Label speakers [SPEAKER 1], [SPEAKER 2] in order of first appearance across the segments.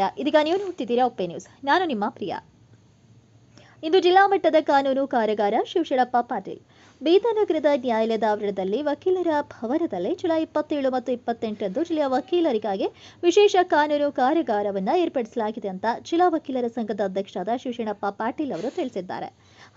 [SPEAKER 1] ನಮಸ್ಕಾರ. ಇದೀಗ ನೀವು ನೋಡ್ತಿದ್ದೀರಾ ಒಪ್ಪೆ ನ್ಯೂಸ್. ನಾನು ನಿಮ್ಮ ಪ್ರಿಯ. ಇಂದು ಜಿಲ್ಲಾ ಮಟ್ಟದ ಕಾನೂನು ಕಾರ್ಯಾಗಾರ ಶಿವಶರಣಪ್ಪ ಪಾಟೀಲ್. ಬೀದನಗರದ ನ್ಯಾಯಾಲಯದ ಆವರಣದಲ್ಲಿ ವಕೀಲರ ಭವನದಲ್ಲಿ ಜುಲೈ ಇಪ್ಪತ್ತೇಳು ಮತ್ತು ಇಪ್ಪತ್ತೆಂಟರಂದು ಜಿಲ್ಲೆಯ ವಕೀಲರಿಗಾಗಿ ವಿಶೇಷ ಕಾನೂನು ಕಾರ್ಯಾಗಾರವನ್ನು ಏರ್ಪಡಿಸಲಾಗಿದೆ ಅಂತ ಜಿಲ್ಲಾ ವಕೀಲರ ಸಂಘದ ಅಧ್ಯಕ್ಷರಾದ ಶಿವಶರಣಪ್ಪ ಪಾಟೀಲ್ ಅವರು ತಿಳಿಸಿದ್ದಾರೆ.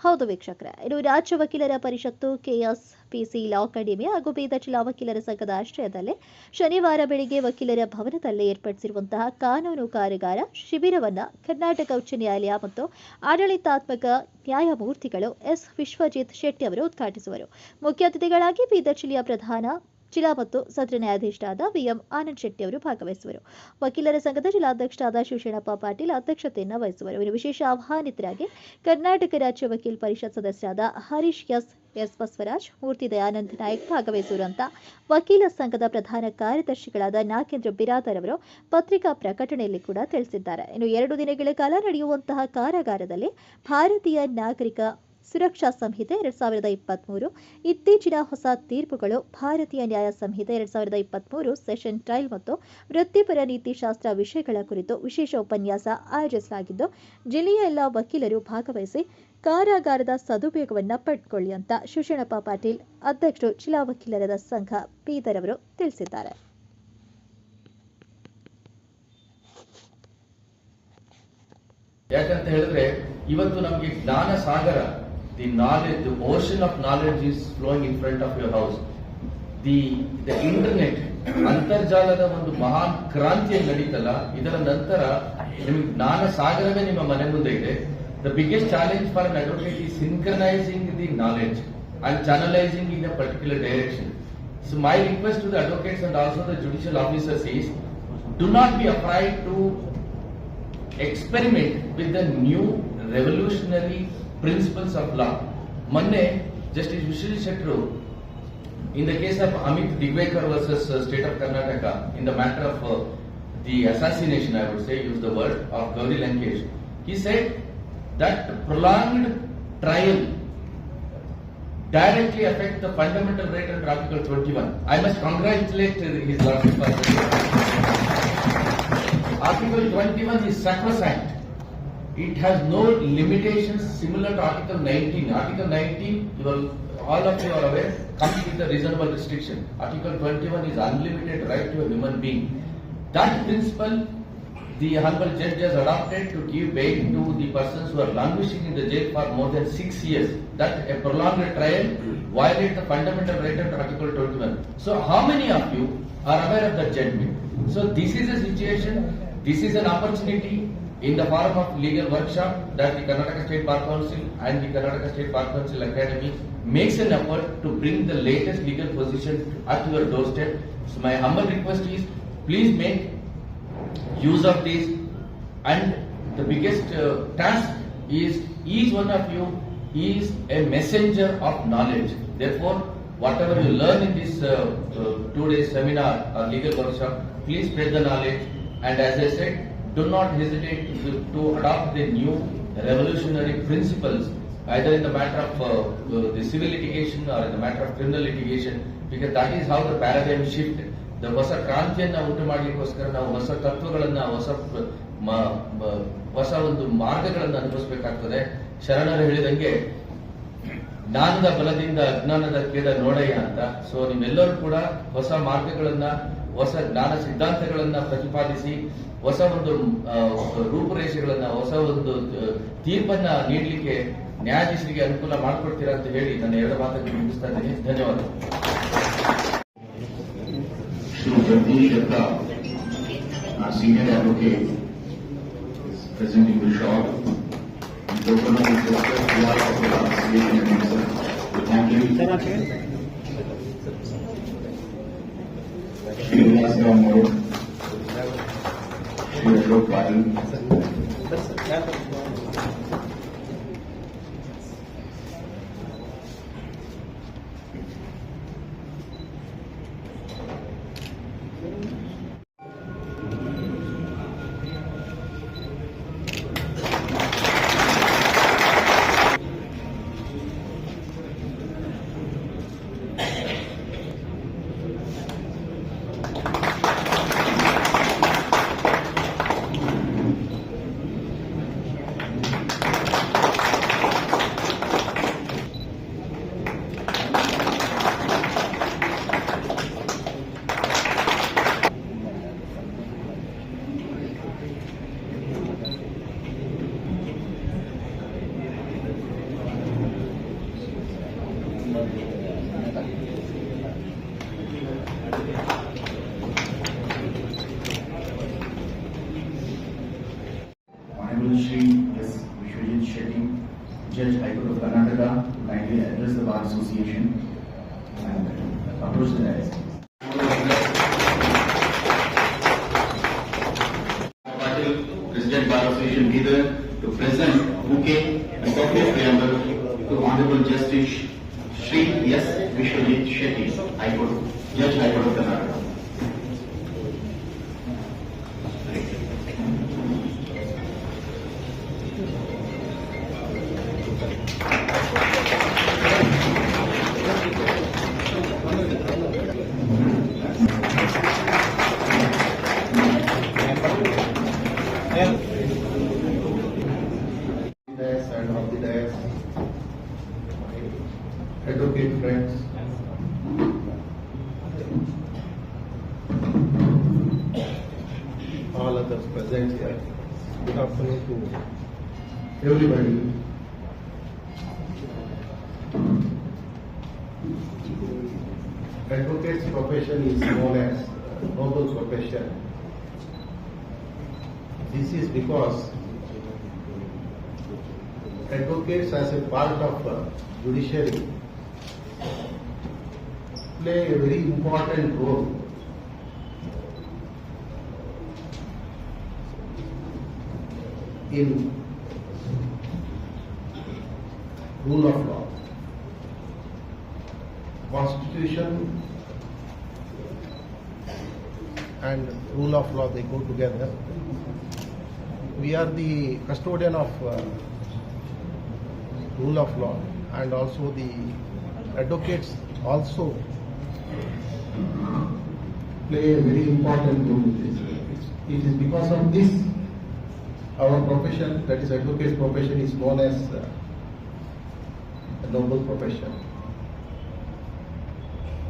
[SPEAKER 1] ಹೌದು ವೀಕ್ಷಕರೇ. ಇದು ರಾಜ್ಯ ವಕೀಲರ ಪರಿಷತ್ತು ಕೆಎಸ್ ಪಿಸಿ ಲಾ ಅಕಾಡೆಮಿ ಹಾಗೂ ಬೀದರ್ ಜಿಲ್ಲಾ ವಕೀಲರ ಸಂಘದ ಆಶ್ರಯದಲ್ಲಿ ಶನಿವಾರ ಬೆಳಿಗ್ಗೆ ವಕೀಲರ ಭವನದಲ್ಲಿ ಏರ್ಪಡಿಸಿರುವಂತಹ ಕಾನೂನು ಕಾರ್ಯಾಗಾರ ಶಿಬಿರವನ್ನು ಕರ್ನಾಟಕ ಉಚ್ಚ ನ್ಯಾಯಾಲಯ ಮತ್ತು ಆಡಳಿತಾತ್ಮಕ ನ್ಯಾಯಮೂರ್ತಿಗಳು ಎಸ್. ವಿಶ್ವಜಿತ್ ಶೆಟ್ಟಿ ಅವರು ಉದ್ಘಾಟಿಸುವರು. ಮುಖ್ಯ ಅತಿಥಿಗಳಾಗಿ ಬೀದರ್ ಜಿಲ್ಲೆಯ ಪ್ರಧಾನ ಜಿಲ್ಲಾ ಮತ್ತು ಸತ್ರ ನ್ಯಾಯಾಧೀಶರಾದ ವಿಎಂ ಆನಂದ್ ಶೆಟ್ಟಿ ಅವರು ಭಾಗವಹಿಸುವರು. ವಕೀಲರ ಸಂಘದ ಜಿಲ್ಲಾಧ್ಯಕ್ಷರಾದ ಶಿವಶರಣಪ್ಪ ಪಾಟೀಲ್ ಅಧ್ಯಕ್ಷತೆಯನ್ನು ವಹಿಸುವರು. ಇವರು ವಿಶೇಷ ಆಹ್ವಾನಿತರಾಗಿ ಕರ್ನಾಟಕ ರಾಜ್ಯ ವಕೀಲ್ ಪರಿಷತ್ ಸದಸ್ಯರಾದ ಹರೀಶ್ ಎಸ್. ಎಸ್. ಬಸವರಾಜ್, ಮೂರ್ತಿ ದಯಾನಂದ್ ನಾಯಕ್ ಭಾಗವಹಿಸುವರು ಅಂತ ವಕೀಲ ಸಂಘದ ಪ್ರಧಾನ ಕಾರ್ಯದರ್ಶಿಗಳಾದ ನಾಗೇಂದ್ರ ಬಿರಾದರ್ ಅವರು ಪತ್ರಿಕಾ ಪ್ರಕಟಣೆಯಲ್ಲಿ ಕೂಡ ತಿಳಿಸಿದ್ದಾರೆ. ಇನ್ನು ಎರಡು ದಿನಗಳ ಕಾಲ ನಡೆಯುವಂತಹ ಕಾರಾಗಾರದಲ್ಲಿ ಭಾರತೀಯ ನಾಗರಿಕ ಸುರಕ್ಷಾ ಸಂಹಿತೆ ಎರಡ್ ಸಾವಿರದ ಇಪ್ಪತ್ತ್ಮೂರು ಇತ್ತೀಚಿನ ಹೊಸ ತೀರ್ಪುಗಳು ಭಾರತೀಯ ನ್ಯಾಯ ಸಂಹಿತೆ ಎರಡ್ ಸಾವಿರದ ಇಪ್ಪತ್ತ್ಮೂರು ಸೆಷನ್ ಟ್ರಯಲ್ ಮತ್ತು ವೃತ್ತಿಪರ ನೀತಿಶಾಸ್ತ್ರ ವಿಷಯಗಳ ಕುರಿತು ವಿಶೇಷ ಉಪನ್ಯಾಸ ಆಯೋಜಿಸಲಾಗಿದ್ದು, ಜಿಲ್ಲೆಯ ಎಲ್ಲ ವಕೀಲರು ಭಾಗವಹಿಸಿ ಕಾರಾಗಾರದ ಸದುಪಯೋಗವನ್ನು ಪಡ್ಕೊಳ್ಳಿ ಅಂತ ಶಿವಶರಣಪ್ಪ ಪಾಟೀಲ್, ಅಧ್ಯಕ್ಷರು ಜಿಲ್ಲಾ ವಕೀಲರ ಸಂಘ ಬೀದರ್ ಅವರು ತಿಳಿಸಿದ್ದಾರೆ.
[SPEAKER 2] ಯಾಕಂತ ಹೇಳಿದ್ರೆ, ಇವತ್ತು ನಮಗೆ ಜ್ಞಾನ ಸಾಗರ the knowledge, the ocean of knowledge is flowing in front of your house. The the internet ಅಂತರ್ಜಾಲದ ಒಂದು ಮಹಾನ್ ಕ್ರಾಂತಿ ಏನ್ ನಡೀತಲ್ಲ ಇದರ ನಂತರ ನಿಮಗೆ ಜ್ಞಾನ ಸಾಗರವೇ ನಿಮ್ಮ ಮನೆ ಮುಂದೆ ಇದೆ the biggest challenge for an advocate ಈ synchronizing the knowledge and channelizing in a particular direction so my request to the advocates and also the judicial officers is do not be afraid to experiment with the new revolutionary principles of law. Monday, Justice Vishnu Shetru, in the case of Amit Digwekar versus State of Karnataka, in the matter of uh, the assassination, I would say, use the word, of Gauri Lankesh, he said that prolonged trial directly affect the fundamental right under Article 21. I must congratulate his lordship. Article 21 is sacrosanct. It has no limitations similar to Article 19. Article 19, you are, all of you are aware, comes with a reasonable restriction. Article 21 is unlimited right to a human being. That principle the Honorable Judge has adopted to give bail to the persons who are languishing in the jail for more than six years. That a prolonged trial violates the fundamental right under Article 21. So how many of you are aware of that judgment? So this is a situation, this is an opportunity in the form of legal workshop that the Karnataka State Bar Council and the Karnataka State Bar Council Academy makes an effort to bring the latest legal position at your doorstep. So my humble request is, please make use of this. And the biggest uh, task is each one of you is a messenger of knowledge. Therefore whatever you learn in this uh, uh, two days seminar or legal workshop please spread the knowledge. And as i said do not hesitate to, to adopt the new revolutionary principles either in the matter of uh, uh, the civil litigation or in the matter of criminal litigation because that is how the paradigm shift the vasa ಉಂಟು ಮಾಡಲಿಕ್ಕೋಸ್ಕರ ನಾವು ಹೊಸ ತತ್ವಗಳನ್ನ ಹೊಸ vasa ಮ- ಮ- ಹೊಸ ಒಂದು ಮಾರ್ಗಗಳನ್ನು ಅನುಭವಿಸಬೇಕಾಗ್ತದೆ ಶರಣರು ಹೇಳಿದಂಗೆ ಜ್ಞಾನದ ಬಲದಿಂದ ಅಜ್ಞಾನದ ಕೇದ ನೋಡಯ್ಯ ಅಂತ ಸೊ ನಿಮ್ಮೆಲ್ಲರೂ ಕೂಡ ಹೊಸ ಮಾರ್ಗಗಳನ್ನ ಹೊಸ ಜ್ಞಾನ ಸಿದ್ಧಾಂತಗಳನ್ನ ಪ್ರತಿಪಾದಿಸಿ ಹೊಸ ಒಂದು ರೂಪುರೇಷೆಗಳನ್ನ ಹೊಸ ಒಂದು ತೀರ್ಪನ್ನ ನೀಡಲಿಕ್ಕೆ ನ್ಯಾಯಾಧೀಶರಿಗೆ ಅನುಕೂಲ ಮಾಡಿಕೊಡ್ತೀರಾ ಅಂತ ಹೇಳಿ ನನ್ನ ಎರಡು ಮಾತನ್ನು ಮುಗಿಸ್ತಾ ಇದ್ದೀನಿ. ಧನ್ಯವಾದ
[SPEAKER 3] senior advocate our senior advocate, is presenting Yes, no Bar Association to present bouquet and of preamble to Honorable Justice Shri S. Vishwajit Shetty, High Court, Judge High Court of Karnataka.
[SPEAKER 4] Advocate's profession is known as noble profession. This is because advocates as a part of judiciary play a very important role in rule of law. Constitution and rule of law, they go together. We are the custodian of uh, rule of law and also the advocates also play a very important role in this. It's- because of this our profession, that is advocate's profession is known as uh, a noble profession.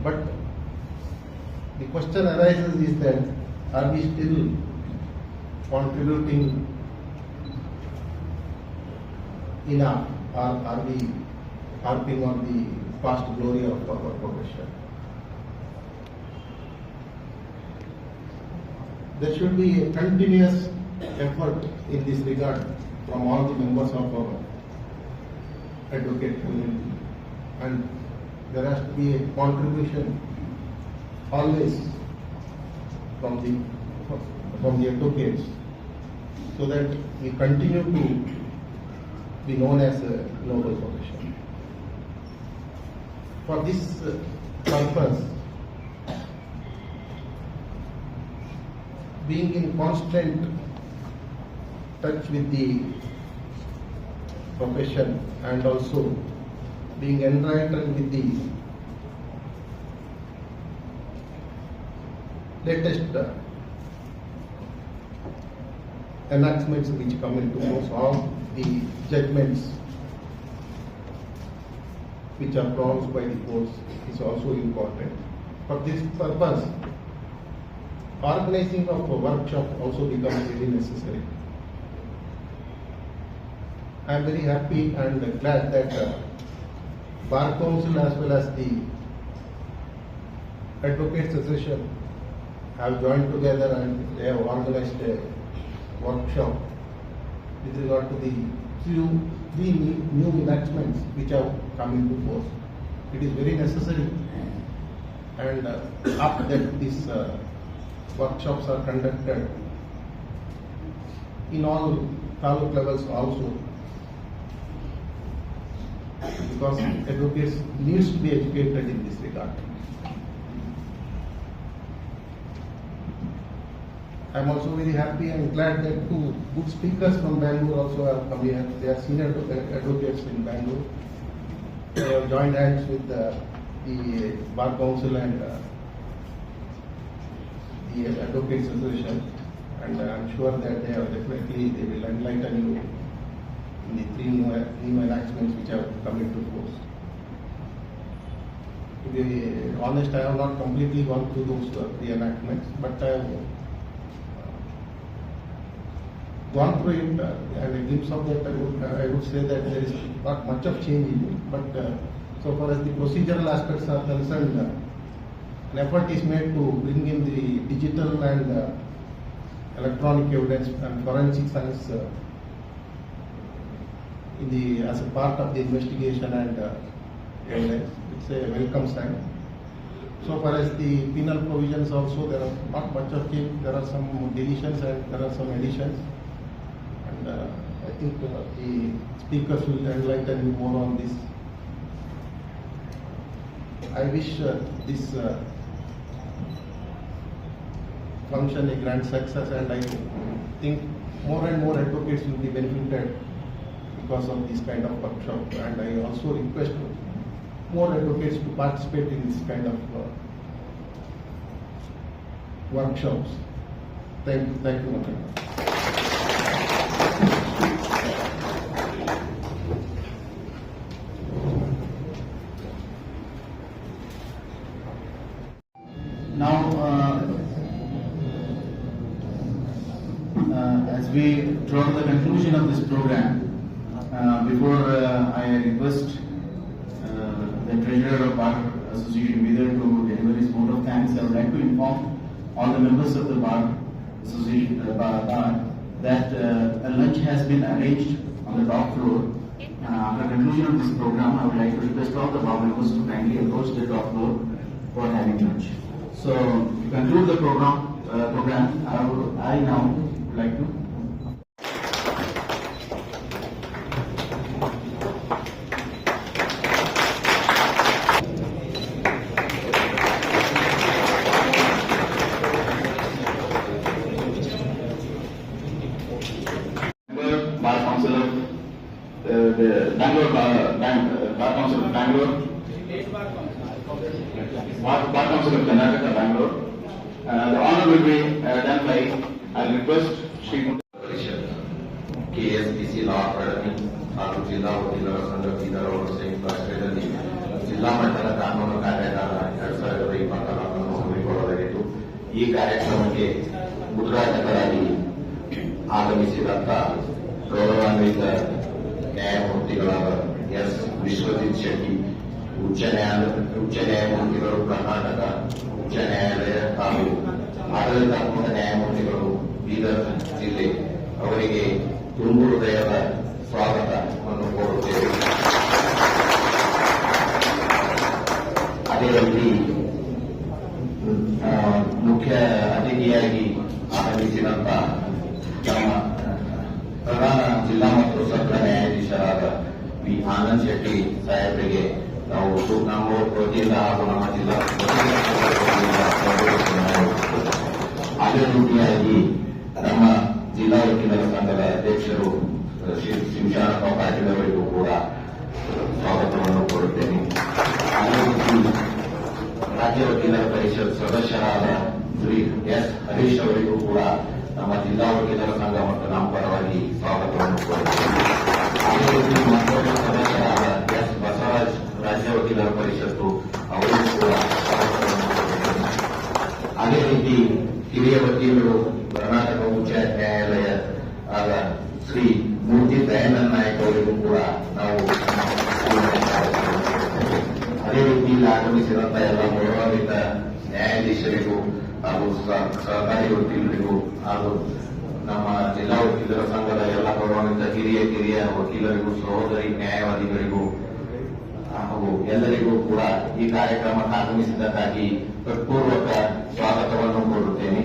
[SPEAKER 4] But the question arises is that are we still contributing enough or are we harping on the past glory of our profession? There should be a continuous effort in this regard from all the members of our advocate community. And there has to be a contribution always from the, from the advocates so that we continue to be known as a noble profession. For this uh, purpose, being in constant touch with the profession and also being enlightened with the latest uh, enactments which come into force, all the judgments which are pronounced by the courts is also important. For this purpose, organizing of a workshop also becomes very necessary. I am very happy and glad that uh, Bar Council as well as the Advocates Association have joined together and they have organized a workshop with regard to the few, three new enactments which have come into force. It is very necessary and uh, after that these uh, workshops are conducted in all taluk levels also because advocates needs to be educated in this regard. I am also very happy and glad that two good speakers from Bangalore also have come here. They are senior advocates in Bangalore. They have joined hands with uh, the Bar Council and uh, the Advocates Association. And I am sure that they are definitely, they will enlighten you in the three new, new enactments which have come into force. To be honest, I have not completely gone through those uh, three enactments, but I have gone through it uh, and a glimpse of that, I would, I would say that there is not much of change in it. But uh, so far as the procedural aspects are concerned, uh, an effort is made to bring in the digital and uh, electronic evidence and forensic science uh, in the, as a part of the investigation and uh, evidence. It's a welcome sign. So far as the penal provisions also, there are not much of change, there are some deletions and there are some additions. Uh, I think uh, the speakers will enlighten you more on this. I wish uh, this function a grand success and I think more and more advocates will be benefited because of this kind of workshop and I also request more advocates to participate in this kind of uh, workshops. Thank you, thank you. Madam.
[SPEAKER 5] Now, uh, uh, as we draw conclusion of this program, uh, before uh, I request uh, the treasurer of Bar Association Bidar to deliver his vote of thanks, I would like to inform all the members of the Bar Association uh, Bar, bar that uh, a lunch has been arranged on the top floor. Uh, after conclusion of this program, I would like to request all the bar members to kindly approach the top floor for having lunch. So to conclude the program, program, I would, I now would like to.
[SPEAKER 6] ನ್ಯಾಯಮೂರ್ತಿಗಳಾದ S Vishwajit Shetty ಉಚ್ಚ ನ್ಯಾಯಾಲಯ ಉಚ್ಚ ನ್ಯಾಯಮೂರ್ತಿಗಳು ಕರ್ನಾಟಕ ಉಚ್ಚ ನ್ಯಾಯಾಲಯ ಹಾಗೂ ಆಡಳಿತಾತ್ಮಕ ನ್ಯಾಯಮೂರ್ತಿಗಳು ಬೀದರ್ ಜಿಲ್ಲೆ ಅವರಿಗೆ ತುಂಬು ಹೃದಯದ ಸ್ವಾಗತವನ್ನು ಕೋರುತ್ತೇವೆ ಸದಸ್ಯರಾದ ಶ್ರೀ ಎಸ್ ಹರೀಶ್ ಅವರಿಗೂ ಕೂಡ ನಮ್ಮ ಜಿಲ್ಲಾ ವಕೀಲರ ಸಂಘ ಮತ್ತು ನಮ್ಮ ಪರವಾಗಿ ಸ್ವಾಗತವನ್ನು ಕೋರುತ್ತೇವೆ ಸದಸ್ಯರಾದ ಎಸ್ ಬಸವರಾಜ್ ರಾಜ್ಯ ವಕೀಲರ ಪರಿಷತ್ತು ಅವರಿಗೂ ಕೂಡ ಅದೇ ರೀತಿ ಹಿರಿಯ ವಕೀಲರು ಕರ್ನಾಟಕ ಉಚ್ಚ ನ್ಯಾಯಾಲಯ ಆದ ಶ್ರೀ ಮೂರ್ತಿ ದಯಾನಂದ ನಾಯಕ್ ಅವರಿಗೂ ಕೂಡ ನಾವು ಅದೇ ರೀತಿ ಆಗಮಿಸಿದಂತಹ ಎಲ್ಲ ಗೌರವಾನ್ವಿತ ನ್ಯಾಯಾಧೀಶರಿಗೂ ಹಾಗೂ ಸಹಕಾರಿ ವಕೀಲರಿಗೂ ಹಾಗೂ ನಮ್ಮ ಜಿಲ್ಲಾ ವಕೀಲರ ಸಂಘದ ಎಲ್ಲ ಗೌರವಾನ್ವಿತ ಹಿರಿಯ, ಕಿರಿಯ ವಕೀಲರಿಗೂ, ಸಹೋದರಿ ನ್ಯಾಯವಾದಿಗಳಿಗೂ ಹಾಗೂ ಎಲ್ಲರಿಗೂ ಕೂಡ ಈ ಕಾರ್ಯಕ್ರಮಕ್ಕೆ ಆಗಮಿಸಿದ್ದಕ್ಕಾಗಿ ಹೃತ್ಪೂರ್ವಕ ಸ್ವಾಗತವನ್ನು ಕೋರುತ್ತೇನೆ.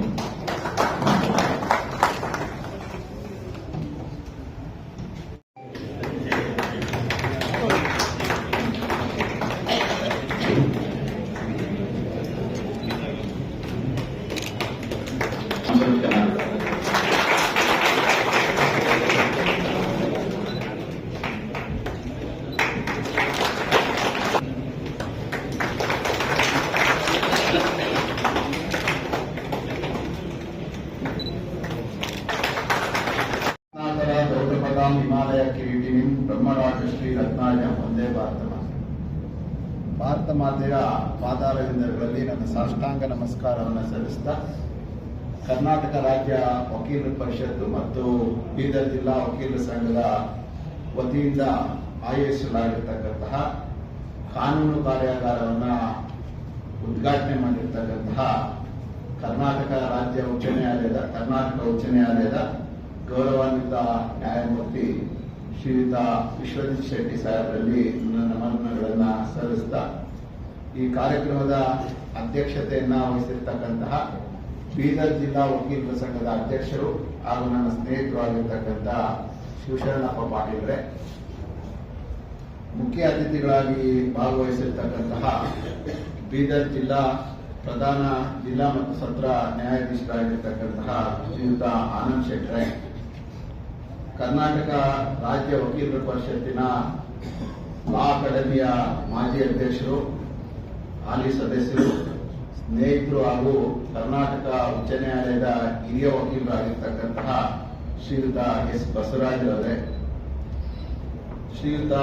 [SPEAKER 5] ವಕೀಲರ ಪರಿಷತ್ತು ಮತ್ತು ಬೀದರ್ ಜಿಲ್ಲಾ ವಕೀಲರ ಸಂಘದ ವತಿಯಿಂದ ಆಯೋಜಿಸಲಾಗಿರ್ತಕ್ಕಂತಹ ಕಾನೂನು ಕಾರ್ಯಾಗಾರವನ್ನು ಉದ್ಘಾಟನೆ ಮಾಡಿರ್ತಕ್ಕಂತಹ ಕರ್ನಾಟಕ ರಾಜ್ಯ ಉಚ್ಚ ನ್ಯಾಯಾಲಯದ, ಕರ್ನಾಟಕ ಉಚ್ಚ ನ್ಯಾಯಾಲಯದ ಗೌರವಾನ್ವಿತ ನ್ಯಾಯಮೂರ್ತಿ ಶ್ರೀಯುತ ವಿಶ್ವಜಿತ್ ಶೆಟ್ಟಿ ಸಾಹೇಬರಲ್ಲಿ ನನ್ನ ನಮನಗಳನ್ನ ಸಲ್ಲಿಸ್ತಾ ಈ ಕಾರ್ಯಕ್ರಮದ ಅಧ್ಯಕ್ಷತೆಯನ್ನ ವಹಿಸಿರ್ತಕ್ಕಂತಹ ಬೀದರ್ ಜಿಲ್ಲಾ ವಕೀಲರ ಸಂಘದ ಅಧ್ಯಕ್ಷರು ಹಾಗೂ ನನ್ನ ಸ್ನೇಹಿತರು ಆಗಿರ್ತಕ್ಕಂತಹ ಶಿವಶರಣಪ್ಪ ಪಾಟೀಲ್ರೆ ಮುಖ್ಯ ಅತಿಥಿಗಳಾಗಿ ಭಾಗವಹಿಸಿರ್ತಕ್ಕಂತಹ ಬೀದರ್ ಜಿಲ್ಲಾ ಪ್ರಧಾನ ಜಿಲ್ಲಾ ಮತ್ತು ಸತ್ರ ನ್ಯಾಯಾಧೀಶರಾಗಿರ್ತಕ್ಕಂತಹ ಶ್ರೀಯುತ ಆನಂದ್ ಶೆಟ್ರೆ, ಕರ್ನಾಟಕ ರಾಜ್ಯ ವಕೀಲರ ಪರಿಷತ್ತಿನ ಲಾ ಅಕಾಡೆಮಿಯ ಮಾಜಿ ಅಧ್ಯಕ್ಷರು, ಹಾಲಿ ಸದಸ್ಯರು ಸ್ನೇಹಿತರು ಹಾಗೂ ಕರ್ನಾಟಕ ಉಚ್ಚ ನ್ಯಾಯಾಲಯದ ಹಿರಿಯ ವಕೀಲರಾಗಿರ್ತಕ್ಕಂತಹ ಶ್ರೀಯುತ ಎಸ್ ಬಸವರಾಜರವರೇ ಶ್ರೀಯುತ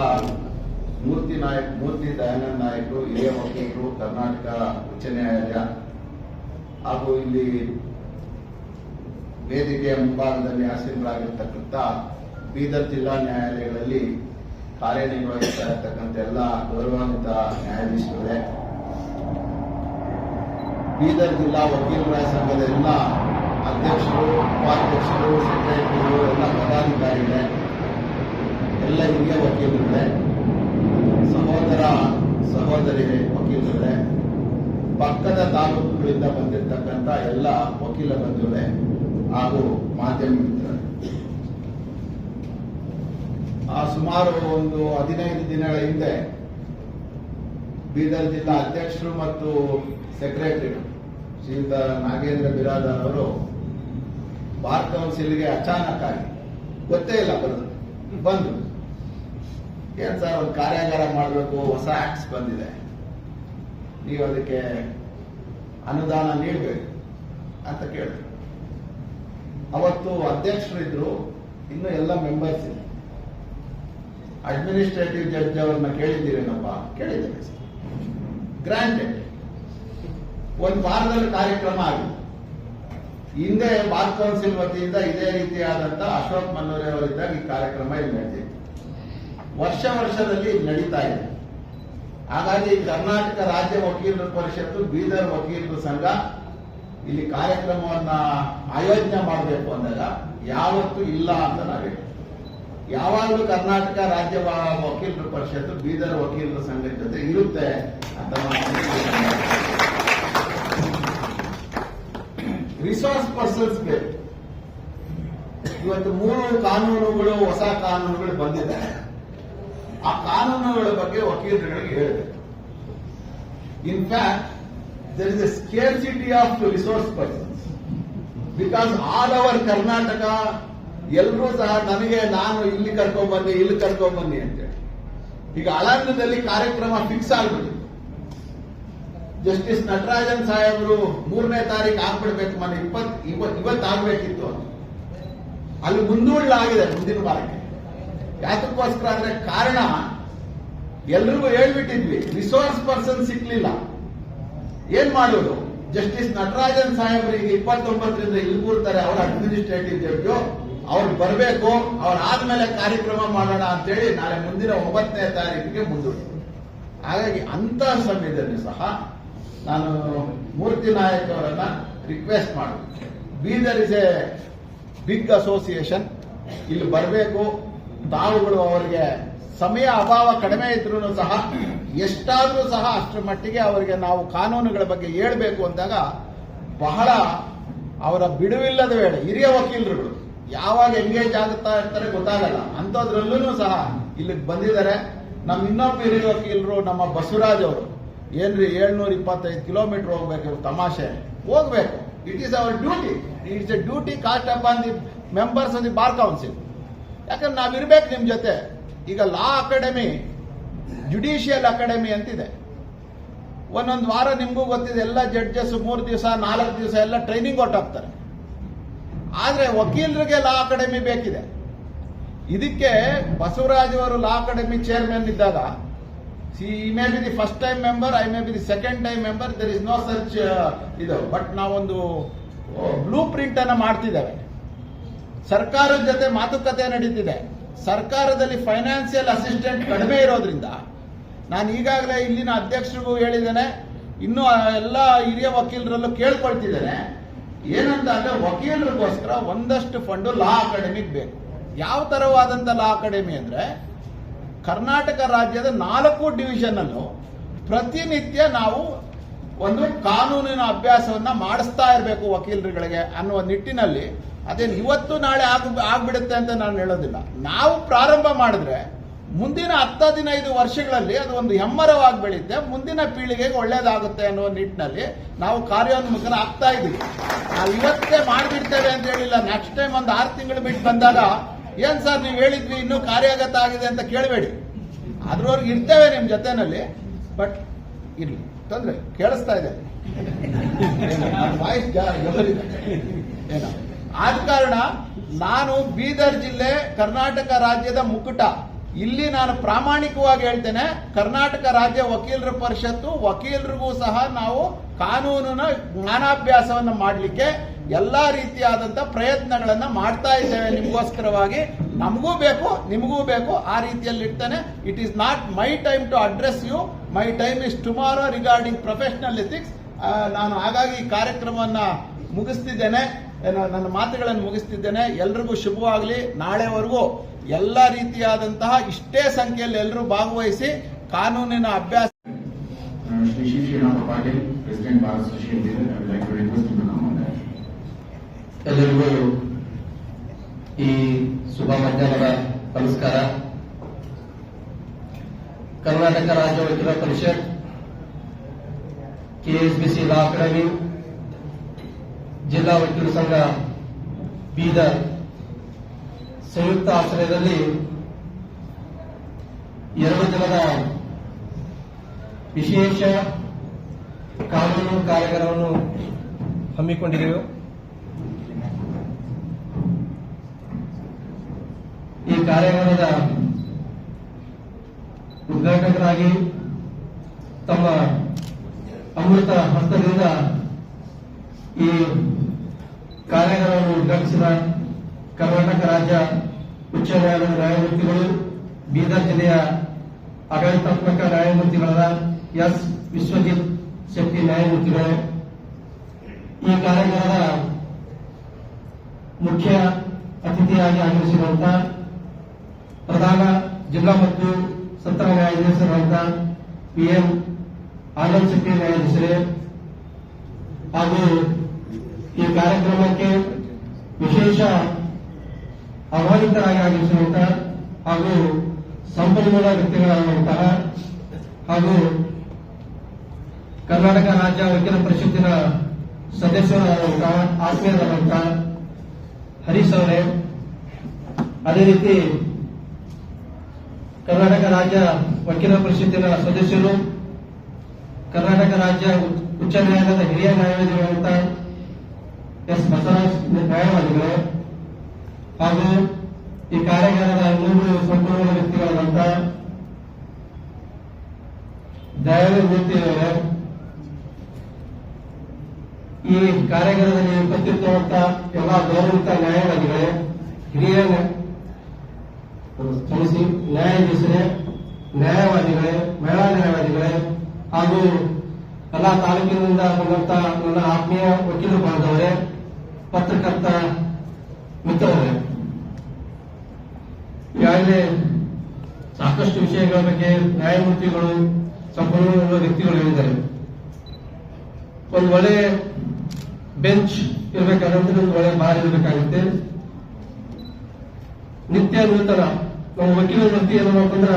[SPEAKER 5] ಮೂರ್ತಿ ನಾಯಕ್, ಮೂರ್ತಿ ದಯಾನಂದ ನಾಯಕರು, ಹಿರಿಯ ವಕೀಲರು, ಕರ್ನಾಟಕ ಉಚ್ಚ ನ್ಯಾಯಾಲಯ ಹಾಗೂ ಇಲ್ಲಿ ವೇದಿಕೆಯ ಮುಂಭಾಗದಲ್ಲಿ ಆಸೀನರಾಗಿರ್ತಕ್ಕಂಥ ಬೀದರ್ ಜಿಲ್ಲಾ ನ್ಯಾಯಾಲಯಗಳಲ್ಲಿ ಕಾರ್ಯನಿರ್ವಹಿಸ್ತಾ ಇರ್ತಕ್ಕಂಥ ಎಲ್ಲ ಗೌರವಾನ್ವಿತ ನ್ಯಾಯಾಧೀಶರುಗಳೇ. ಬೀದರ್ ಜಿಲ್ಲಾ ವಕೀಲರ ಸಂಘದ ಎಲ್ಲ ಅಧ್ಯಕ್ಷರು, ಉಪಾಧ್ಯಕ್ಷರು ಸೆಕ್ರೆಟರಿಗಳು ಎಲ್ಲ ಪದಾಧಿಕಾರಿಗಳೇ, ಎಲ್ಲ ಹಿರಿಯ ವಕೀಲರುಗಳೇ, ಸಹೋದರ ಸಹೋದರಿ ವಕೀಲರುಗಳೇ, ಪಕ್ಕದ ತಾಲೂಕುಗಳಿಂದ ಬಂದಿರತಕ್ಕಂಥ ಎಲ್ಲ ವಕೀಲ ಬಂಧುಗಳೇ ಹಾಗೂ ಮಾಧ್ಯಮ ಮಿತ್ರರೇ. ಆ ಸುಮಾರು ಒಂದು ಹದಿನೈದು ದಿನಗಳ ಹಿಂದೆ ಬೀದರ್ ಜಿಲ್ಲಾ ಅಧ್ಯಕ್ಷರು ಮತ್ತು ಸೆಕ್ರೆಟರಿ ಶ್ರೀಯುತ ನಾಗೇಂದ್ರ ಬಿರಾದಾರ್ ಅವರು ಬಾರ್ ಕೌನ್ಸಿಲ್ಗೆ ಅಚಾನಕ್ ಆಗಿ ಗೊತ್ತೇ ಇಲ್ಲ ಬರೋದು, ಬಂದ್ರು. ಏನ್ ಸರ್ ಒಂದು ಕಾರ್ಯಾಗಾರ ಮಾಡಬೇಕು, ಹೊಸ ಆಕ್ಟ್ಸ್ ಬಂದಿದೆ. ನೀವು ಅದಕ್ಕೆ ಅನುದಾನ ನೀಡಬೇಕು ಅಂತ ಕೇಳಿದ್ರು. ಅವತ್ತು ಅಧ್ಯಕ್ಷರಿದ್ರು, ಇನ್ನು ಎಲ್ಲ ಮೆಂಬರ್ಸ್ ಇದೆ ಅಡ್ಮಿನಿಸ್ಟ್ರೇಟಿವ್ ಜಡ್ಜ್ ಅವ್ರನ್ನ ಕೇಳಿದ್ದೀರೇನಪ್ಪ? ಕೇಳಿದ್ದೇನೆ ಸರ್. ಗ್ರಾಂಟೆಡ್ ಒಂದು ವಾರದಲ್ಲಿ ಕಾರ್ಯಕ್ರಮ ಆಗಿದೆ. ಹಿಂದೆ ಬಾರ್ ಕೌನ್ಸಿಲ್ ವತಿಯಿಂದ ಇದೇ ರೀತಿಯಾದಂತಹ ಅಶೋಕ್ ಮನ್ನೋರೆ ಅವರಿದ್ದಾಗ ಈ ಕಾರ್ಯಕ್ರಮ ಇಲ್ಲಿ ನಡೆದಿದೆ. ವರ್ಷ ವರ್ಷದಲ್ಲಿ ನಡೀತಾ ಇದೆ. ಹಾಗಾಗಿ ಕರ್ನಾಟಕ ರಾಜ್ಯ ವಕೀಲರ ಪರಿಷತ್ತು, ಬೀದರ್ ವಕೀಲರ ಸಂಘ ಇಲ್ಲಿ ಕಾರ್ಯಕ್ರಮವನ್ನ ಆಯೋಜನೆ ಮಾಡಬೇಕು ಅಂದಾಗ ಯಾವತ್ತೂ ಇಲ್ಲ ಅಂತ ನಾವು ಯಾವಾಗಲೂ ಕರ್ನಾಟಕ ರಾಜ್ಯ ವಕೀಲರ ಪರಿಷತ್ತು, ಬೀದರ್ ವಕೀಲರ ಸಂಘದ ಜೊತೆ ಇರುತ್ತೆ. ರಿಸೋರ್ಸ್ ಪರ್ಸನ್ಸ್ ಬೇಕು ಇವತ್ತು ಮೂರು ಕಾನೂನುಗಳು, ಹೊಸ ಕಾನೂನುಗಳು ಬಂದಿದೆ. ಆ ಕಾನೂನುಗಳ ಬಗ್ಗೆ ವಕೀಲರುಗಳಿಗೆ ಹೇಳಬೇಕು. In fact there is a scarcity of resource persons because all over Karnataka ಎಲ್ಲರೂ ಸಹ ನನಗೆ ನಾನು ಇಲ್ಲಿ ಕರ್ಕೊಂಡ್ ಬನ್ನಿ ಇಲ್ಲಿ ಕರ್ಕೊಂಡ್ಬನ್ನಿ ಅಂತೇಳಿ ಈಗ ಅಲಾಂಗದಲ್ಲಿ ಕಾರ್ಯಕ್ರಮ ಫಿಕ್ಸ್ ಆಗ್ಬಿಟ್ಟಿದೆ. ಜಸ್ಟಿಸ್ ನಟರಾಜನ್ ಸಾಹೇಬರು ಮೂರನೇ ತಾರೀಕು ಆಗ್ಬಿಡ್ಬೇಕು ಮನೆ ಇಪ್ಪತ್ ಇವತ್ ಇವತ್ತು ಆಗ್ಬೇಕಿತ್ತು ಅಲ್ಲಿ ಮುಂದೂಡಲಾಗಿದೆ ಮುಂದಿನ ವಾರಕ್ಕೆ. ಯಾತಕ್ಕೋಸ್ಕರ ಅಂದ್ರೆ ಕಾರಣ ಎಲ್ರಿಗೂ ಹೇಳ್ಬಿಟ್ಟಿದ್ವಿ ರಿಸೋರ್ಸ್ ಪರ್ಸನ್ ಸಿಕ್ಲಿಲ್ಲ. ಏನ್ ಮಾಡೋದು? ಜಸ್ಟಿಸ್ ನಟರಾಜನ್ ಸಾಹೇಬರಿಗೆ ಇಪ್ಪತ್ತೊಂಬತ್ತರಿಂದ ಇಲ್ಲಿ ಕೂರ್ತಾರೆ ಅವರ ಅಡ್ಮಿನಿಸ್ಟ್ರೇಟಿವ್ ಜಡ್ಜು ಅವ್ರು ಬರಬೇಕು, ಅವ್ರು ಆದ್ಮೇಲೆ ಕಾರ್ಯಕ್ರಮ ಮಾಡೋಣ ಅಂತೇಳಿ ನಾಳೆ ಮುಂದಿನ ಒಂಬತ್ತನೇ ತಾರೀಕಿಗೆ ಮುಂದೂಡಿ. ಹಾಗಾಗಿ ಅಂತ ಸಮಯದಲ್ಲಿ ಸಹ ನಾನು ಮೂರ್ತಿ ನಾಯಕ್ ಅವರನ್ನ ರಿಕ್ವೆಸ್ಟ್ ಮಾಡು Bidar is a big association ಇಲ್ಲಿ ಬರಬೇಕು. ತಾವುಗಳು ಅವರಿಗೆ ಸಮಯ ಅಭಾವ ಕಡಿಮೆ ಇದ್ರೂ ಸಹ ಎಷ್ಟಾದರೂ ಸಹ ಅಷ್ಟರ ಮಟ್ಟಿಗೆ ಅವರಿಗೆ ನಾವು ಕಾನೂನುಗಳ ಬಗ್ಗೆ ಹೇಳಬೇಕು ಅಂದಾಗ ಬಹಳ ಅವರ ಬಿಡುವಿಲ್ಲದ ವೇಳೆ ಹಿರಿಯ ವಕೀಲರುಗಳು ಯಾವಾಗ ಎಂಗೇಜ್ ಆಗುತ್ತಾ ಇರ್ತಾರೆ ಗೊತ್ತಾಗಲ್ಲ. ಅಂಥದ್ರಲ್ಲೂ ಸಹ ಇಲ್ಲಿಗೆ ಬಂದಿದ್ದಾರೆ. ನಮ್ಮ ಇನ್ನೊಬ್ಬ ಹಿರಿಯ ವಕೀಲರು ನಮ್ಮ ಬಸವರಾಜ್ ಅವರು. ಏನ್ರಿ ಏಳ್ನೂರ ಇಪ್ಪತ್ತೈದು ಕಿಲೋಮೀಟರ್ ಹೋಗ್ಬೇಕು ತಮಾಷೆ? ಹೋಗ್ಬೇಕು. It is our duty it's a duty cast on the members of the bar council ಯಾಕಂದ್ರೆ ನಾವಿರ್ಬೇಕು ನಿಮ್ ಜೊತೆ. ಈಗ ಲಾ ಅಕಾಡೆಮಿ ಜುಡಿಷಿಯಲ್ ಅಕಾಡೆಮಿ ಅಂತಿದೆ. ಒಂದೊಂದು ವಾರ ನಿಮಗೂ ಗೊತ್ತಿದೆ, ಎಲ್ಲ ಜಡ್ಜಸ್ ಮೂರು ದಿವಸ, ನಾಲ್ಕು ದಿವಸ ಎಲ್ಲ ಟ್ರೈನಿಂಗ್ ಹೊಟ್ಟೋಗ್ತಾರೆ ಆದರೆ ವಕೀಲರಿಗೆ ಲಾ ಅಕಾಡೆಮಿ ಬೇಕಿದೆ. ಇದಕ್ಕೆ ಬಸವರಾಜ್ ಅವರು ಲಾ ಅಕಾಡೆಮಿ ಚೇರ್ಮನ್ ಇದ್ದಾಗ she may be the first time member I may be the second time member there is no search ಇದು. ಬಟ್ ನಾವೊಂದು ಬ್ಲೂ ಪ್ರಿಂಟ್ ಅನ್ನ ಮಾಡ್ತಿದ್ದೇವೆ. ಸರ್ಕಾರದ ಜೊತೆ ಮಾತುಕತೆ ನಡೀತಿದೆ. ಸರ್ಕಾರದಲ್ಲಿ ಫೈನಾನ್ಸಿಯಲ್ ಅಸಿಸ್ಟೆಂಟ್ ಕಡಿಮೆ ಇರೋದ್ರಿಂದ, ನಾನು ಈಗಾಗಲೇ ಇಲ್ಲಿನ ಅಧ್ಯಕ್ಷರಿಗೂ ಹೇಳಿದ್ದೇನೆ, ಇನ್ನೂ ಎಲ್ಲ ಹಿರಿಯ ವಕೀಲರಲ್ಲೂ ಕೇಳ್ಕೊಳ್ತಿದ್ದೇನೆ ಏನಂತ ಅಂದ್ರೆ ವಕೀಲರಿಗೋಸ್ಕರ ಒಂದಷ್ಟು ಫಂಡು ಲಾ ಅಕಾಡೆಮಿಗೆ ಬೇಕು. ಯಾವ ತರವಾದಂಥ ಲಾ ಅಕಾಡೆಮಿ ಅಂದ್ರೆ ಕರ್ನಾಟಕ ರಾಜ್ಯದ ನಾಲ್ಕು ಡಿವಿಷನ್ ಅನ್ನು ಪ್ರತಿನಿತ್ಯ ನಾವು ಒಂದು ಕಾನೂನಿನ ಅಭ್ಯಾಸವನ್ನ ಮಾಡಿಸ್ತಾ ಇರಬೇಕು ವಕೀಲರುಗಳಿಗೆ ಅನ್ನುವ ನಿಟ್ಟಿನಲ್ಲಿ ಅದೇನು ಇವತ್ತು ನಾಳೆ ಆಗ್, ಆಗ್ಬಿಡುತ್ತೆ ಅಂತ ನಾನು ಹೇಳೋದಿಲ್ಲ. ನಾವು ಪ್ರಾರಂಭ ಮಾಡಿದ್ರೆ ಮುಂದಿನ ಹತ್ತು ಹದಿನೈದು ವರ್ಷಗಳಲ್ಲಿ ಅದು ಒಂದು ಹೆಮ್ಮರವಾಗಿ ಬೆಳೆಯುತ್ತೆ. ಮುಂದಿನ ಪೀಳಿಗೆಗೆ ಒಳ್ಳೇದಾಗುತ್ತೆ ಅನ್ನೋ ನಿಟ್ಟಿನಲ್ಲಿ ನಾವು ಕಾರ್ಯೋನ್ಮುಖನ ಆಗ್ತಾ ಇದ್ದೀವಿ ನಾವು ಇವತ್ತೇ ಮಾಡಿಬಿಡ್ತೇವೆ ಅಂತ ಹೇಳಿಲ್ಲ. ನೆಕ್ಸ್ಟ್ ಟೈಮ್ ಒಂದು ಆರು ತಿಂಗಳು ಬಿಟ್ಟು ಬಂದಾಗ ಏನ್ ಸರ್ ನೀವು ಹೇಳಿದ್ವಿ ಇನ್ನೂ ಕಾರ್ಯಗತ ಆಗಿದೆ ಅಂತ ಕೇಳಬೇಡಿ. ಅದ್ರವರೆಗೆ ಇರ್ತೇವೆ ನಿಮ್ಮ ಜೊತೆನಲ್ಲಿ ಬಟ್ ಇರ್ಲಿ, ತೊಂದ್ರೆ ಕೇಳಿಸ್ತಾ ಇದೆ. ಏನೋ. ಆದ ಕಾರಣ ನಾನು ಬೀದರ್ ಜಿಲ್ಲೆ ಕರ್ನಾಟಕ ರಾಜ್ಯದ ಮುಕುಟ. ಇಲ್ಲಿ ನಾನು ಪ್ರಾಮಾಣಿಕವಾಗಿ ಹೇಳ್ತೇನೆ, ಕರ್ನಾಟಕ ರಾಜ್ಯ ವಕೀಲರ ಪರಿಷತ್ತು, ವಕೀಲರಿಗೂ ಸಹ ನಾವು ಕಾನೂನಿನ ಜ್ಞಾನಾಭ್ಯಾಸವನ್ನು ಮಾಡಲಿಕ್ಕೆ ಎಲ್ಲಾ ರೀತಿಯಾದಂತ ಪ್ರಯತ್ನಗಳನ್ನ ಮಾಡ್ತಾ ಇದ್ದೇವೆ ನಿಮಗೋಸ್ಕರವಾಗಿ. ನಮಗೂ ಬೇಕು, ನಿಮಗೂ ಬೇಕು, ಆ ರೀತಿಯಲ್ಲಿ ಇರ್ತೇನೆ it is not my time to address you my time is tomorrow regarding professional ethics ನಾನು ಹಾಗಾಗಿ ಈ ಕಾರ್ಯಕ್ರಮವನ್ನ ಮುಗಿಸ್ತಿದ್ದೇನೆ. ನನ್ನ ಮಾತುಗಳನ್ನು ಮುಗಿಸ್ತಿದ್ದೇನೆ. ಎಲ್ರಿಗೂ ಶುಭವಾಗಲಿ. ನಾಳೆವರೆಗೂ ಎಲ್ಲ ರೀತಿಯಾದಂತಹ ಇಷ್ಟೇ ಸಂಖ್ಯೆಯಲ್ಲಿ ಎಲ್ಲರೂ ಭಾಗವಹಿಸಿ ಕಾನೂನಿನ ಅಭ್ಯಾಸ
[SPEAKER 7] ಎಲ್ಲರಿಗೂ ಈ ಶುಭ ಮಧ್ಯಾಹ್ನದ ನಮಸ್ಕಾರ. ಕರ್ನಾಟಕ ರಾಜ್ಯ ವಕೀಲರ ಪರಿಷತ್, ಕೆಎಸ್ಬಿಸಿ ಲಾ ಅಕಾಡೆಮಿ, ಜಿಲ್ಲಾ ವಕೀಲರ ಸಂಘ ಬೀದರ್ ಸಂಯುಕ್ತ ಆಶ್ರಯದಲ್ಲಿ ಎರಡು ದಿನದ ವಿಶೇಷ ಕಾನೂನು ಕಾರ್ಯಕ್ರಮವನ್ನು ಹಮ್ಮಿಕೊಂಡಿದ್ದೆವು ಈ ಕಾರ್ಯಾಗಾರದ ಉದ್ಘಾಟಕರಾಗಿ ತಮ್ಮ ಅಮೃತ ಹಸ್ತದಿಂದ ಈ ಕಾರ್ಯಾಗಾರವನ್ನು ಉದ್ಘಾಟಿಸಿದ ಕರ್ನಾಟಕ ರಾಜ್ಯ ಉಚ್ಚ ನ್ಯಾಯಾಲಯದ ನ್ಯಾಯಮೂರ್ತಿಗಳು, ಬೀದರ್ ಜಿಲ್ಲೆಯ ಆಡಳಿತಾತ್ಮಕ ನ್ಯಾಯಮೂರ್ತಿಗಳಾದ ಎಸ್. ವಿಶ್ವಜಿತ್ ಶೆಟ್ಟಿ ನ್ಯಾಯಮೂರ್ತಿಗಳು. ಈ ಕಾರ್ಯಾಗಾರದ ಮುಖ್ಯ ಅತಿಥಿಯಾಗಿ ಆಗಮಿಸಿರುವಂತ ಪ್ರಧಾನ ಜಿಲ್ಲಾ ಮತ್ತು ಸತ್ರ ನ್ಯಾಯಾಧೀಶರಾದ ಪಿಎಂ ಆನಂದ್ ಶೆಟ್ಟಿ ನ್ಯಾಯಾಧೀಶರೇ, ಹಾಗೂ ಈ ಕಾರ್ಯಕ್ರಮಕ್ಕೆ ವಿಶೇಷ ಆಹ್ವಾನಿತರಾಗಿ ಆಗಮಿಸಿರುವಂತಹ ಹಾಗೂ ಸಂಪನ್ಮೂಲ ವ್ಯಕ್ತಿಗಳಾಗಿರುವಂತಹ ಹಾಗೂ ಕರ್ನಾಟಕ ರಾಜ್ಯ ವಕೀಲ ಪರಿಷತ್ತಿನ ಸದಸ್ಯರಾದಂತಹ ಆತ್ಮೀಯರಾದಂತಹ ಹರೀಶ್ ಅವರೇ, ಅದೇ ರೀತಿ ಕರ್ನಾಟಕ ರಾಜ್ಯ ವಕೀಲ ಪರಿಷತ್ತಿನ ಸದಸ್ಯರು, ಕರ್ನಾಟಕ ರಾಜ್ಯ ಉಚ್ಚ ನ್ಯಾಯಾಲಯದ ಹಿರಿಯ ನ್ಯಾಯಾಧೀಶರಾದ ಎಸ್ ಬಸವರಾಜ್ ನ್ಯಾಯವಾದಿಗಳು, ಹಾಗೂ ಈ ಕಾರ್ಯಾಗಾರದ ಮೂರು ಸಂಪೂರ್ಣ ವ್ಯಕ್ತಿಗಳಾದಂತ ಅವರೇ, ಈ ಕಾರ್ಯಾಗಾರದಲ್ಲಿ ಉಪಸ್ಥಿತವಂತ ಎಲ್ಲ ಗೌರವಿತ ನ್ಯಾಯವಾದಿಗಳೇ, ಹಿರಿಯ ಕ್ಷಮಿಸಿ ನ್ಯಾಯಾಧೀಶರೇ ನ್ಯಾಯವಾದಿಗಳೇ, ಮಹಿಳಾ ನ್ಯಾಯವಾದಿಗಳೇ ಹಾಗೂ ಎಲ್ಲ ತಾಲೂಕಿನಿಂದ ಬಂದಂತ ನನ್ನ ಆತ್ಮೀಯ ವಕೀಲರು ಬಾಂಧವರೇ, ಪತ್ರಕರ್ತ ಮಿತ್ರರೇ. ಈಗಾಗಲೇ ಸಾಕಷ್ಟು ವಿಷಯಗಳ ಬಗ್ಗೆ ನ್ಯಾಯಮೂರ್ತಿಗಳು, ಸಂಪನ್ಮೂಲ ವ್ಯಕ್ತಿಗಳು ಹೇಳಿದ್ದಾರೆ. ಒಂದು ಒಳ್ಳೆ ಬೆಂಚ್ ಇರಬೇಕಾದಂದ್ರೆ ಒಂದು ಒಳ್ಳೆ ಬಾರ್ ಇರಬೇಕಾಗುತ್ತೆ. ನಿತ್ಯ ನೂತನ ನಮ್ಮ ವಕೀಲ ವೃತ್ತಿ ಏನು ಅಂತಂದ್ರೆ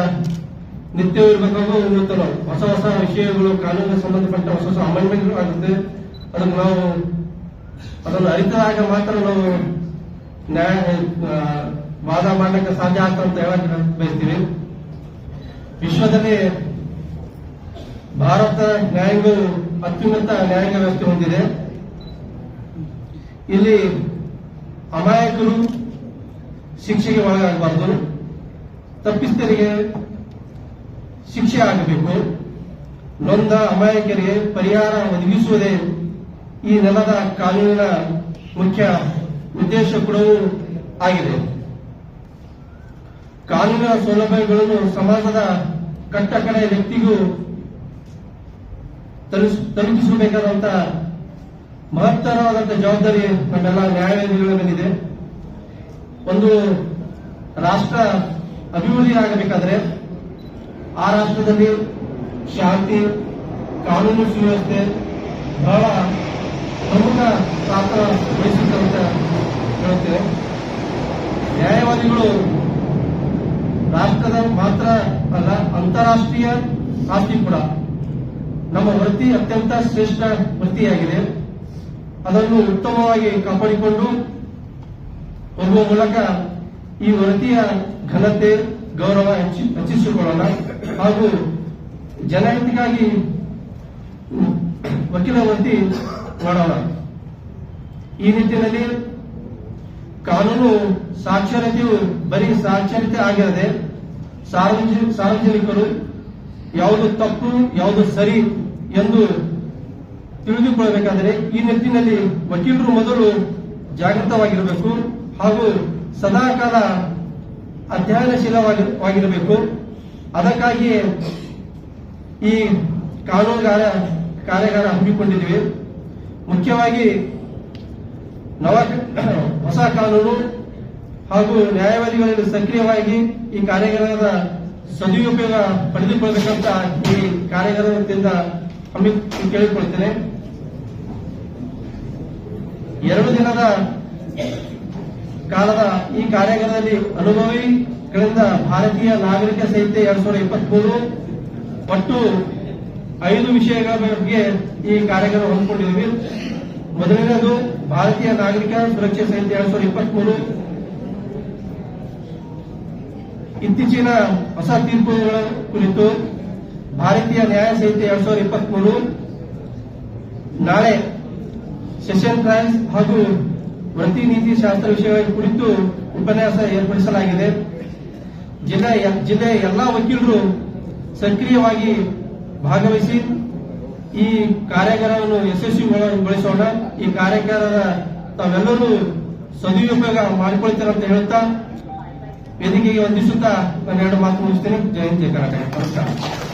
[SPEAKER 7] ನಿತ್ಯ ಇರಬೇಕಾಗೋ ಇರುತ್ತಲ್ಲ ಹೊಸ ಹೊಸ ವಿಷಯಗಳು, ಕಾನೂನಿಗೆ ಸಂಬಂಧಪಟ್ಟ ಹೊಸ ಹೊಸ ಅಮೆಂಡ್ಮೆಂಟ್ ಆಗುತ್ತೆ. ಅದನ್ನು ನಾವು ಅದನ್ನು ಅರಿತಾಗ ಮಾತ್ರ ನಾವು ನ್ಯಾಯ ವಾದ ಮಾಡಲಿಕ್ಕೆ ಸಾಧ್ಯ ಆಗ್ತದೆ ಅಂತ ಹೇಳಕ್ ಬಯಸ್ತೀವಿ ವಿಶ್ವದಲ್ಲಿ ಭಾರತ ನ್ಯಾಯಾಂಗವು ಅತ್ಯುನ್ನತ ನ್ಯಾಯಾಂಗ ವ್ಯವಸ್ಥೆ ಹೊಂದಿದೆ. ಇಲ್ಲಿ ಅಮಾಯಕರು ಶಿಕ್ಷೆಗೆ ಒಳಗಾಗಬಾರದು. ತಪ್ಪಿಸ್ತರಿಗೆ ಶಿಕ್ಷೆ ಆಗಬೇಕು. ನೊಂದ ಅಮಾಯಕರಿಗೆ ಪರಿಹಾರ ಒದಗಿಸುವುದೇ ಈ ನೆಲದ ಕಾನೂನಿನ ಮುಖ್ಯ ಉದ್ದೇಶ ಕೂಡ ಆಗಿದೆ. ಕಾನೂನಿನ ಸೌಲಭ್ಯಗಳನ್ನು ಸಮಾಜದ ಕಟ್ಟ ಕಡೆಯ ವ್ಯಕ್ತಿಗೂ ತಲುಪಿಸ್- ತಲುಪಿಸಬೇಕಾದಂತ ಮಹತ್ತರವಾದಂತ ಜವಾಬ್ದಾರಿ ನಮ್ಮೆಲ್ಲ ನ್ಯಾಯಾಲಯಗಳ ಮೇಲಿದೆ ಒಂದು ರಾಷ್ಟ್ರ ಅಭಿವೃದ್ಧಿ ಆಗಬೇಕಾದ್ರೆ ಆ ರಾಷ್ಟ್ರದಲ್ಲಿ ಶಾಂತಿ, ಕಾನೂನು ಸುವ್ಯವಸ್ಥೆ ಬಹಳ ಪ್ರಮುಖ ಪಾತ್ರ ವಹಿಸುತ್ತಂತ ಹೇಳುತ್ತೇವೆ. ನ್ಯಾಯವಾದಿಗಳು ರಾಷ್ಟ್ರದ ಮಾತ್ರ ಅಲ್ಲ, ಅಂತಾರಾಷ್ಟ್ರೀಯ ಆಸ್ತಿ ಕೂಡ ನಮ್ಮ ವೃತ್ತಿ ಅತ್ಯಂತ ಶ್ರೇಷ್ಠ ವೃತ್ತಿಯಾಗಿದೆ. ಅದನ್ನು ಉತ್ತಮವಾಗಿ ಕಾಪಾಡಿಕೊಂಡು ಹೋಗುವ ಮೂಲಕ ಈ ವೃತ್ತಿಯ ಘನತೆ, ಗೌರವ ಹೆಚ್ಚಿ- ಹೆಚ್ಚಿಸಿಕೊಳ್ಳೋಣ. ಹಾಗೂ ಜನಹಿತಕ್ಕಾಗಿ ವಕೀಲ ವೃತ್ತಿ ಮಾಡೋಣ. ಈ ನಿಟ್ಟಿನಲ್ಲಿ ಕಾನೂನು ಸಾಕ್ಷರತೆಯು ಬರೀ ಸಾಕ್ಷರತೆ ಆಗಿರದೆ ಸಾರ್ವಜನಿಕ ಸಾರ್ವಜನಿಕರು ಯಾವುದು ತಪ್ಪು, ಯಾವುದು ಸರಿ ಎಂದು ತಿಳಿದುಕೊಳ್ಳಬೇಕಾದರೆ ಈ ನಿಟ್ಟಿನಲ್ಲಿ ವಕೀಲರು ಮೊದಲು ಜಾಗೃತವಾಗಿರಬೇಕು. ಹಾಗೂ ಸದಾಕಾಲ ಅಧ್ಯಯನಶೀಲವಾಗಿರಬೇಕು ಅದಕ್ಕಾಗಿಯೇ ಈ ಕಾನೂನುಗಾರ ಕಾರ್ಯಾಗಾರ ಹಮ್ಮಿಕೊಂಡಿದ್ದೀವಿ. ಮುಖ್ಯವಾಗಿ ನವ ಹೊಸ ಕಾನೂನು ಹಾಗೂ ನ್ಯಾಯವಾದಿಗಳಲ್ಲಿ ಸಕ್ರಿಯವಾಗಿ ಈ ಕಾರ್ಯಾಗಾರದ ಸದುಪಯೋಗ ಪಡೆದುಕೊಳ್ಳಬೇಕಂತ ಈ ಕಾರ್ಯಾಗಾರದಿಂದ ಹಮ್ಮಿ ಕೇಳಿಕೊಳ್ತೇನೆ ಎರಡು ದಿನದ ಕಾಲದ ಈ ಕಾರ್ಯಾಗಾರದಲ್ಲಿ ಅನುಭವಿಗಳಿಂದ ಭಾರತೀಯ ನಾಗರಿಕ ಸಂಹಿತೆ ಎರಡ್ ಸಾವಿರದ ಇಪ್ಪತ್ಮೂರು ಒಟ್ಟು ಐದು ವಿಷಯಗಳ ಬಗ್ಗೆ ಈ ಕಾರ್ಯಾಗಾರ ಹೊಂದಿಕೊಂಡಿದ್ದೀವಿ ಮೊದಲನೇದು ಭಾರತೀಯ ನಾಗರಿಕ ಸುರಕ್ಷಾ ಸಂಹಿತೆ ಎರಡ್ ಸಾವಿರದ ಇಪ್ಪತ್ಮೂರು. ಇತ್ತೀಚಿನ ಹೊಸ ತೀರ್ಪುಗಳ ಕುರಿತು ಭಾರತೀಯ ನ್ಯಾಯ ಸಂಹಿತೆ ಎರಡ್ ಸಾವಿರದ ಇಪ್ಪತ್ಮೂರು. ನಾಳೆ ಸೆಷನ್ ಟ್ರಯಲ್ಸ್ ಹಾಗೂ ವೃತ್ತಿ ನೀತಿ ಶಾಸ್ತ್ರ ವಿಷಯ ಕುರಿತು ಉಪನ್ಯಾಸ ಏರ್ಪಡಿಸಲಾಗಿದೆ. ಜಿಲ್ಲೆ ಜಿಲ್ಲೆಯ ಎಲ್ಲಾ ವಕೀಲರು ಸಕ್ರಿಯವಾಗಿ ಭಾಗವಹಿಸಿ ಈ ಕಾರ್ಯಾಗಾರವನ್ನು ಯಶಸ್ವಿಗೊಳಿಸೋಣ ಈ ಕಾರ್ಯಾಗಾರದ ತಾವೆಲ್ಲರೂ ಸದುಪಯೋಗ ಮಾಡಿಕೊಳ್ತಾರೆ ಅಂತ ಹೇಳುತ್ತಾ ವೇದಿಕೆಗೆ ವಂದಿಸುತ್ತಾ ನಾನು ಎರಡು ಮಾತು ಮುಗಿಸ್ತೇನೆ. ಜಯಂತಿ ಕರ್ನಾಟಕ.